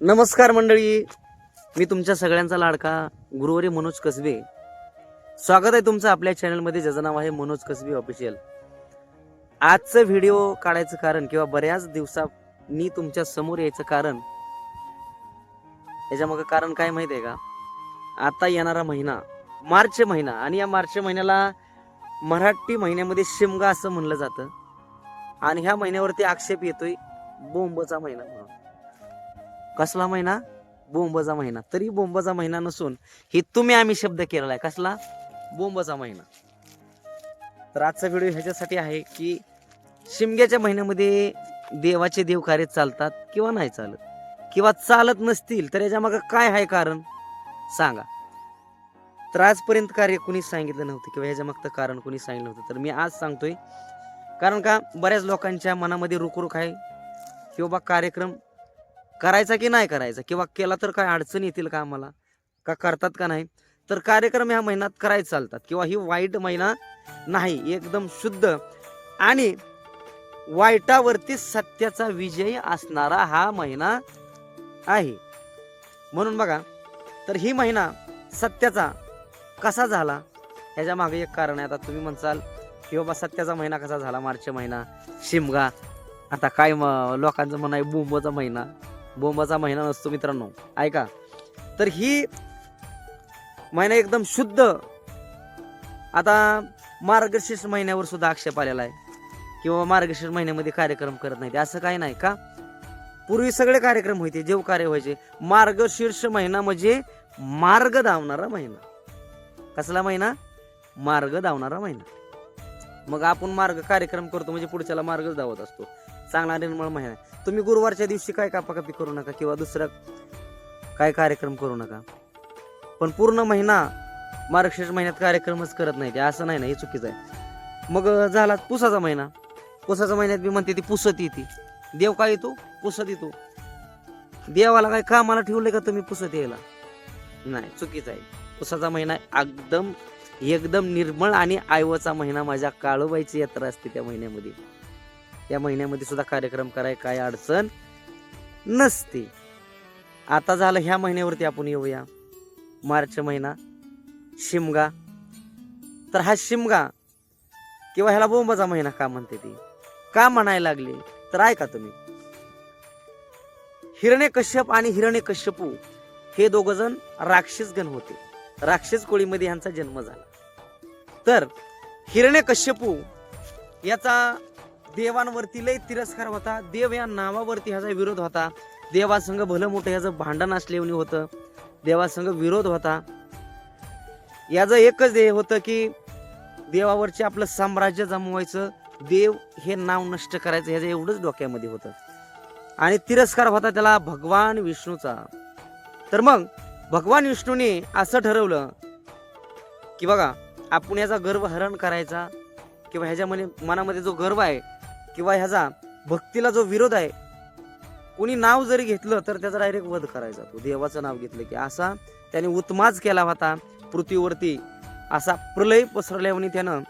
नमस्कार मंडळी. मी तुमच्या सगळ्यांचा लाडका गुरुवारी मनोज कसबे. स्वागत आहे तुमचं आपल्या चॅनलमध्ये. ज्याचं नाव आहे मनोज कसबे ऑफिशियल आजचं व्हिडिओ काढायचं कारण किंवा बऱ्याच दिवसांनी तुमच्यासमोर यायचं कारण याच्या कारण काय माहिती आहे का? आता येणारा महिना मार्च महिना आणि या मार्च महिन्याला मराठी महिन्यामध्ये शिमगा असं म्हणलं जातं. आणि ह्या महिन्यावरती आक्षेप येतोय बोंबचा महिना म्हणून. कसला महिना? बोंबचा महिना. तरी बोंबचा महिना नसून हे तुम्ही आम्ही शब्द केलेला आहे. कसला? बोंबचा महिना. तर आजचा व्हिडिओ ह्याच्यासाठी आहे की शिमग्याच्या महिन्यामध्ये देवाचे देव कार्य चालतात किंवा नाही चालत? किंवा चालत नसतील तर याच्या मागं काय आहे कारण? सांगा. तर आजपर्यंत कार्य कुणी सांगितलं नव्हतं किंवा ह्याच्या मागचं कारण कुणी सांगितलं नव्हतं. तर मी आज सांगतोय कारण का बऱ्याच लोकांच्या मनामध्ये रुखरुख आहे की बाबा कार्यक्रम करायचा की नाही करायचा? किंवा केला तर काय अडचण येतील का आम्हाला? का करतात का नाही? तर कार्यक्रम ह्या महिन्यात करायचे चालतात. किंवा ही वाईट महिना नाही एकदम शुद्ध आणि वाईटावरती सत्याचा विजय असणारा हा महिना आहे. म्हणून बघा तर ही महिना सत्याचा कसा झाला? ह्याच्या मागे एक कारण आहे. आता तुम्ही म्हणसाल की बाबा सत्याचा महिना कसा झाला? मार्च महिना शिमगा. आता काय म- लोकांचं म्हणणं आहे बोंबचा महिना. बोंबाचा महिना नसतो मित्रांनो. ऐका. तर ही महिना एकदम शुद्ध. आता मार्गशीर्ष महिन्यावर सुद्धा आक्षेप आलेला आहे. किंवा मार्गशीर्ष महिन्यामध्ये कार्यक्रम करत नाही असं काही नाही का? पूर्वी सगळे कार्यक्रम व्हायचे जेव कार्य व्हायचे. मार्गशीर्ष महिना म्हणजे मार्ग धावणारा महिना. कसला महिना? मार्ग धावणारा महिना. मग आपण मार्ग कार्यक्रम करतो म्हणजे पुढच्याला मार्गच धावत असतो. चांगला निर्मळ महिना आहे. तुम्ही गुरुवारच्या दिवशी काय कापाकापी करू नका किंवा दुसरा काय कार्यक्रम करू नका. पण पूर्ण महिना मार्गशीर्ष महिन्यात कार्यक्रमच करत नाही ते असं नाही ना हे चुकीचं आहे. मग झाला पुसाचा महिना. पुसाच्या महिन्यात मी म्हणते ती पुसत येते देव काय येतो? पुसत येतो देवाला काय कामाला ठेवलंय का तुम्ही पुसत यायला? नाही चुकीचं आहे. पुसाचा महिना एकदम एकदम निर्मळ आणि आयवचा महिना माझ्या काळूबाईची यात्रा असते त्या महिन्यामध्ये. या महिन्यामध्ये सुद्धा कार्यक्रम कराय काय अडचण नसते. आता झालं ह्या महिन्यावरती आपण येऊया. मार्च महिना शिमगा. तर हा शिमगा किंवा ह्याला बोंबाचा महिना का म्हणते ती? का म्हणायला लागले? तर ऐका तुम्ही. हिरणे कश्यप आणि हिरणे कश्यपू हे दोघ जण राक्षसगण होते. राक्षस कोळीमध्ये ह्यांचा जन्म झाला. तर हिरणे कश्यपू याचा देवांवरती लय तिरस्कार होता. देव या नावावरती ह्याचा विरोध होता. देवासंग भलं मोठं ह्याचं भांडण असलेवणी होतं. देवासंग विरोध होता. याचं एकच ध्येय होतं की देवावरचे आपलं साम्राज्य जमवायचं. देव हे नाव नष्ट करायचं ह्याचं एवढंच डोक्यामध्ये होतं. आणि तिरस्कार होता त्याला भगवान विष्णूचा. तर मग भगवान विष्णूने असं ठरवलं की बघा आपण याचा गर्व हरण करायचा किंवा ह्याच्यामध्ये मनामध्ये जो गर्व आहे किंवा ह्याचा भक्तीला जो विरोध आहे कोणी नाव जरी घेतलं तर त्याचा डायरेक्ट वध करायचा. तो देवाचं नाव घेतलं की असा त्याने उत्माज केला होता. पृथ्वीवरती असा प्रलय पसरल्याने त्यानं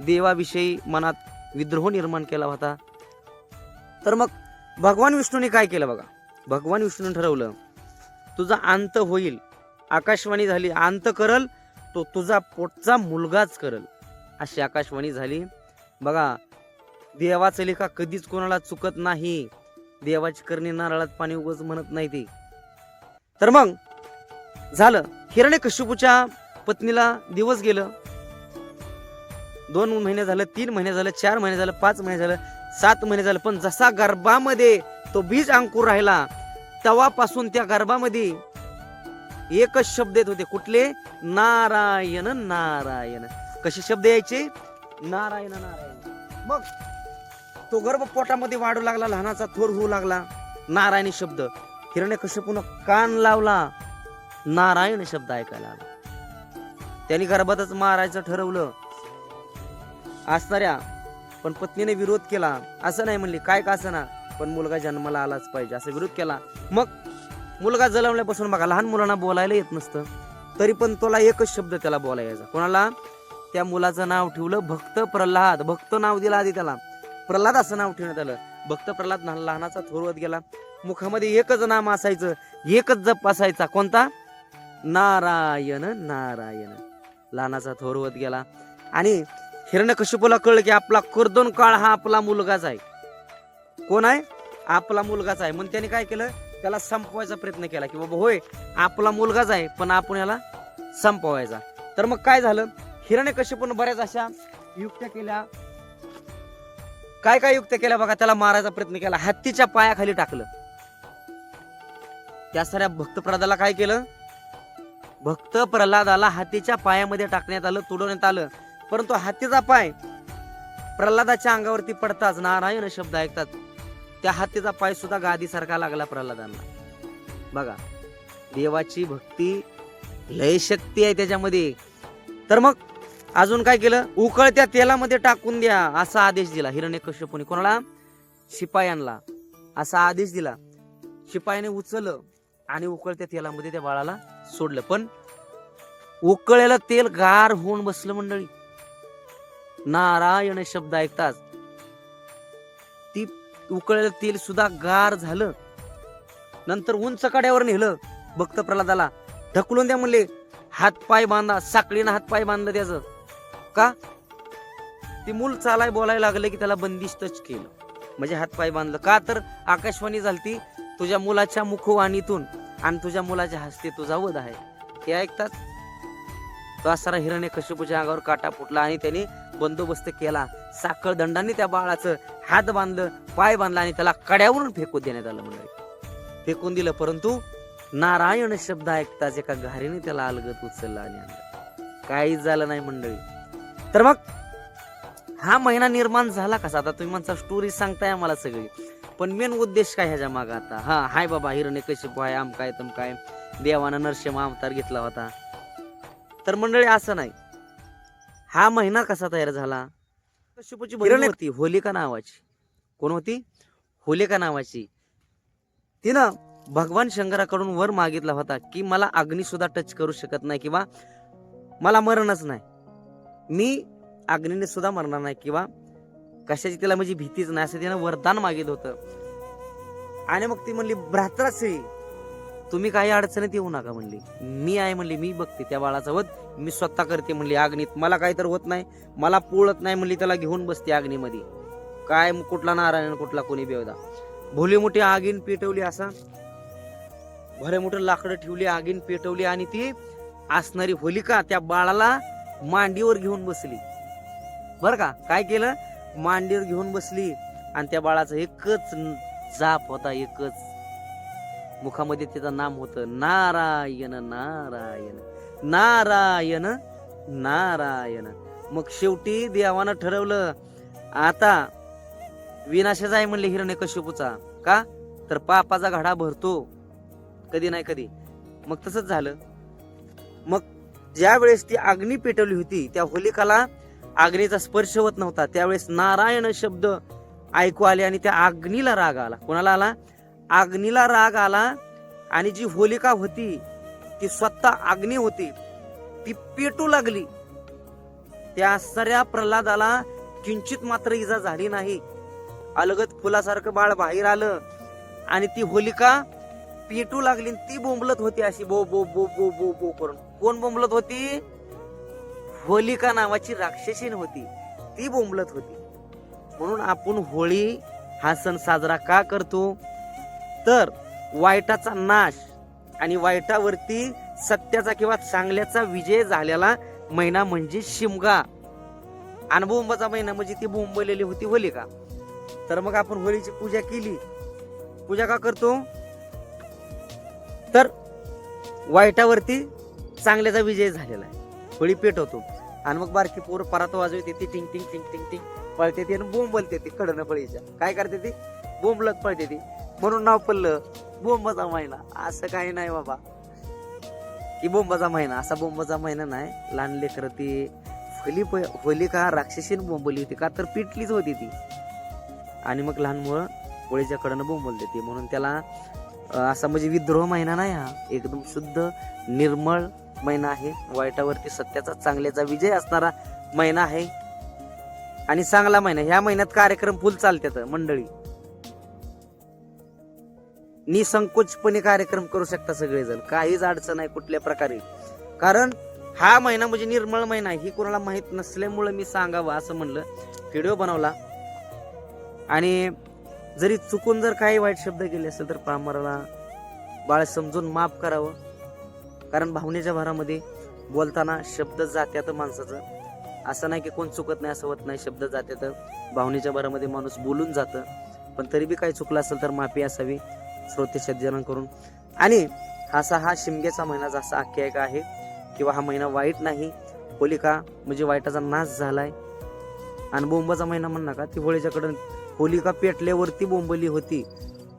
देवाविषयी मनात विद्रोह निर्माण केला होता. तर मग भगवान विष्णूने काय केलं बघा? भगवान विष्णूने ठरवलं तुझा अंत होईल. आकाशवाणी झाली अंत करल. तो तुझा पोटचा मुलगाच करल. अशी आकाशवाणी झाली. बघा देवाचं लेखा कधीच कोणाला चुकत नाही. देवाची करणी नारळात पाणी उगच म्हणत नाही ते. तर मग झालं. हिरण्य कश्यपूच्या पत्नीला दिवस गेलं. दोन महिने झालं तीन महिने झालं चार महिने झालं पाच महिने झालं सात महिने झालं. पण जसा गर्भामध्ये तो बीज अंकुर राहिला तेव्हापासून त्या गर्भामध्ये एकच शब्द येत होते. कुठले? नारायण नारायण. कसे शब्द यायचे? नारायण नारायण. मग तो गर्भ पोटामध्ये वाढू लागला लहानाचा थोर होऊ लागला. नारायणी शब्द. हिरण्य कश्यपून कान लावला. नारायण शब्द ऐकायला आला. त्यांनी गर्भातच मारायचं ठरवलं. असणाऱ्या पण पत्नीने विरोध केला. असं नाही म्हणली काय का असं ना? पण मुलगा जन्माला आलाच पाहिजे असा विरोध केला. मग मुलगा जन्मल्यापासून बघा लहान मुलांना बोलायला येत नसतं. तरी पण तुला एकच शब्द त्याला बोलायचा. कोणाला? त्या मुलाचं नाव ठेवलं भक्त प्रल्हाद. भक्त नाव दिलं आधी त्याला. प्रल्हाद असं नाव ठेवण्यात आलं. भक्त प्रल्हाद लहानाचा थोरवत गेला. मुखामध्ये एकच नाम असायचं. एकच जप असायचा. कोणता? नारायण नारायण. लहानाचा थोरवत गेला. आणि हिरण्यकशिपूला कळलं की आपला कर्दन काळ हा आपला मुलगाच आहे. कोण आहे? आपला मुलगाच आहे. म्हणून त्याने काय केलं? त्याला संपवायचा प्रयत्न केला की बाबा होय आपला मुलगाच आहे पण आपण याला संपवायचा. तर मग काय झालं? हिरण्यकशिपून बऱ्याच अशा युक्त्या केल्या. काय काय युक्त केल्या बघा त्याला मारायचा प्रयत्न केला. हत्तीच्या पायाखाली टाकलं. त्या साऱ्या भक्त प्रल्हादाला काय केलं? भक्त प्रल्हादाला हातीच्या पायामध्ये टाकण्यात आलं तुडवण्यात आलं. परंतु हातीचा पाय प्रल्हादाच्या अंगावरती पडताच नारायण शब्द ऐकतात. त्या हातीचा पाय सुद्धा गादीसारखा लागला प्रल्हादांना. बघा देवाची भक्ती लय शक्ती आहे त्याच्यामध्ये. तर मग अजून काय केलं? उकळत्या तेलामध्ये टाकून द्या असा आदेश दिला. हिरण्यकश्यपूने कोणाला? शिपायांना. असा आदेश दिला. शिपायाने उचललं आणि उकळत्या तेलामध्ये त्या बाळाला सोडलं. पण उकळलेलं तेल गार होऊन बसलं मंडळी. नारायण शब्द ऐकताच ती उकळलेलं तेल सुद्धा गार झालं. नंतर उंच कड्यावर नेलं भक्त प्रल्हादाला. ढकलून द्या म्हणले हातपाय बांधा साखळीनं हातपाय बांधलं त्याचं. का? ते मूल चालाय बोलायला लागलं की त्याला बंदिस्तच केलं. म्हणजे हातपाय बांधलं. का तर आकाशवाणी झालती तुझ्या मुलाच्या मुखवाणीतून आणि तुझ्या मुलाच्या हस्ते तुझा वध आहे. ते ऐकतात तो असारा हिरण्य कश्यपूच्या अंगावर काटा फुटला आणि त्याने बंदोबस्त केला. साखळ दंडाने त्या बाळाचं हात बांधलं पाय बांधला आणि त्याला कड्यावरून फेकून देण्यात आलं म्हणजे फेकून दिलं परंतु नारायण शब्द ऐकताच एका घारीने त्याला अलगत उचलला आणि आणलं. काहीच झालं नाही मंडळी. तर मग हा महिना निर्माण झाला कसा? आता तुम्ही म्हणता स्टोरी सांगताय आम्हाला सगळी. पण मेन उद्देश काय ह्याच्या माग आता? हा हाय बाबा हिरण्य कशिपू आहे आम काय तम काय? देवानं नरसिंह अवतार घेतला होता. तर मंडळी असं नाही. हा महिना कसा तयार झाला? कशिपूची बहीण होती. होलिका नावाची. कोण होती? होलिका नावाची. तिनं भगवान शंकराकडून वर मागितला होता की मला अग्नी सुद्धा टच करू शकत नाही किंवा मला मरणच नाही. मी अग्नीने सुद्धा मरणार नाही किंवा कशाची तिला म्हणजे भीतीच नाही असं तिनं वरदान मागित होतं. आणि मग ती म्हणली भ्रात्राश्री तुम्ही काही अडचणीत येऊ नका म्हणली. मी आहे म्हणली मी बघते त्या बाळाचा वध मी स्वतः करते म्हणली अग्नीत मला काही तर होत नाही मला पोळत नाही म्हणली त्याला घेऊन बसते अग्नीमध्ये. काय कुठला नारायण कुठला कोणी बेवदा भोली मोठी आगीन पेटवली असा. भले मोठं लाकडं ठेवली आगीन पेटवली आणि ती असणारी होलिका त्या बाळाला मांडीवर घेऊन बसली. बरं का? काय केलं? मांडीवर घेऊन बसली. आणि त्या बाळाचं एकच जाप होता एकच. मुखामध्ये त्याचं नाम होतं नारायण नारायण. नारायण नारायण. मग शेवटी देवानं ठरवलं आता विनाशाचा आहे म्हणले हिरण्य कश्यपूचा का? तर पापाचा घडा भरतो. कधी नाही कधी. मग तसंच झालं. मग ज्या वेळेस ती अग्नी पेटवली होती त्या होलिकाला अग्नीचा स्पर्श होत नव्हता. त्यावेळेस नारायण शब्द ऐकू आले आणि त्या अग्नीला राग आला. कोणाला आला? अग्नीला राग आला आणि जी होलिका होती ती स्वतः अग्नी होती. ती पेटू लागली. त्या सऱ्या प्रल्हादाला किंचित मात्र इजा झाली नाही. अलगत फुलासारखं बाळ बाहेर आलं आणि ती होलिका पेटू लागली आणि ती बोंबलत होती अशी बो बो बो बो बो बो करून. कोण बोंबलत होती? होलिका नावाची राक्षसीन होती. ती बोंबलत होती. म्हणून आपण होळी हा सण साजरा का करतो? तर वाईटाचा नाश आणि वाईटावरती सत्याचा किंवा चांगल्याचा विजय झालेला महिना म्हणजे शिमगा. आणि बोंबाचा महिना म्हणजे ती बोंबलेली होती होलिका. तर मग आपण होळीची पूजा केली. पूजा का करतो? तर वाईटावरती चांगल्याचा विजय झालेला आहे. होळी पेटवतो आणि मग बारकी पोर परात वाजवते ती टिंग टिंग टिंग टिंग टिंग. पळते ती आणि बोंबलते ती कडनं पळीच्या काय करते ती? बोंबलत पळते ती. म्हणून नाव पडलं बोंबाचा महिना. असं काही नाही बाबा. की बोंबाचा महिना. असा बोंबाचा महिना नाही. लहान लेकर ती फली होलिका राक्षसीन बोंबली होती का तर पिटलीच होती ती. आणि मग लहान मुलं होळीच्या कडनं बोंबलते ती. म्हणून त्याला असा म्हणजे विद्रोह महिना नाही हा. एकदम शुद्ध निर्मळ महिना आहे. वाईटावरती सत्याचा चांगल्याचा विजय असणारा महिना आहे. आणि चांगला महिना. ह्या महिन्यात कार्यक्रम फुल चालतात मंडळी. निसंकोचपणे कार्यक्रम करू शकता सगळेजण. काहीच अडचण आहे कुठल्या प्रकारे. कारण हा महिना म्हणजे निर्मळ महिना ही कोणाला माहीत नसल्यामुळं मी सांगावं असं म्हणलं. व्हिडिओ बनवला. आणि जरी चुकून जर काही वाईट शब्द गेले असेल तर पामराला बाळ समजून माफ करावं. कारण भावनेच्या भरामध्ये बोलताना शब्द जात्यात माणसाचं. असं नाही की कोण चुकत नाही असं होत नाही. शब्द जात्यात भावनेच्या भरामध्ये माणूस बोलून जातं. पण तरी बी काही चुकलं असेल तर माफी असावी श्रोते सज्जनांकडून आणि असा हा शिमग्याचा महिना जसा आख्यायिका आहे किंवा हा महिना वाईट नाही होलिका म्हणजे वाईटाचा नाश झालाय. आणि बोंबाचा महिना म्हण नका ती होळीच्याकडं होलिका पेटल्यावरती बोंबली होती.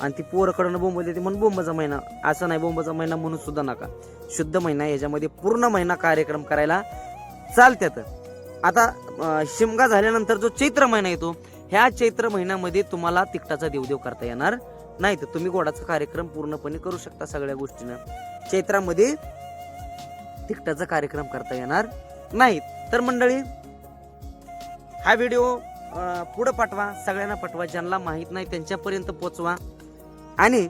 आणि ती पोरकडनं बोंबली होती म्हणून बोंबाचा महिना. असं नाही बोंबाचा महिना म्हणून सुद्धा नका. शुद्ध महिना याच्यामध्ये पूर्ण महिना कार्यक्रम करायला चालत्यात. आता शिमगा झाल्यानंतर जो चैत्र महिना येतो ह्या चैत्र महिन्यामध्ये तुम्हाला तिकटाचा देवदेव करता येणार नाही. तर तुम्ही गोडाचा कार्यक्रम पूर्णपणे करू शकता सगळ्या गोष्टीनं. चैत्रामध्ये तिकटाचा कार्यक्रम करता येणार नाहीत तर मंडळी हा व्हिडिओ पुढं पाठवा. सगळ्यांना पाठवा. ज्यांना माहीत नाही त्यांच्यापर्यंत पोचवा. आणि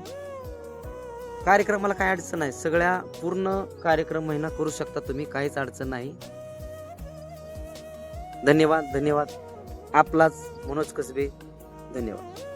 कार्यक्रमाला काय अडचण नाही. सगळ्या पूर्ण कार्यक्रम महिना करू शकता तुम्ही काहीच अडचण नाही. धन्यवाद धन्यवाद. आपलाच मनोज कसबे धन्यवाद.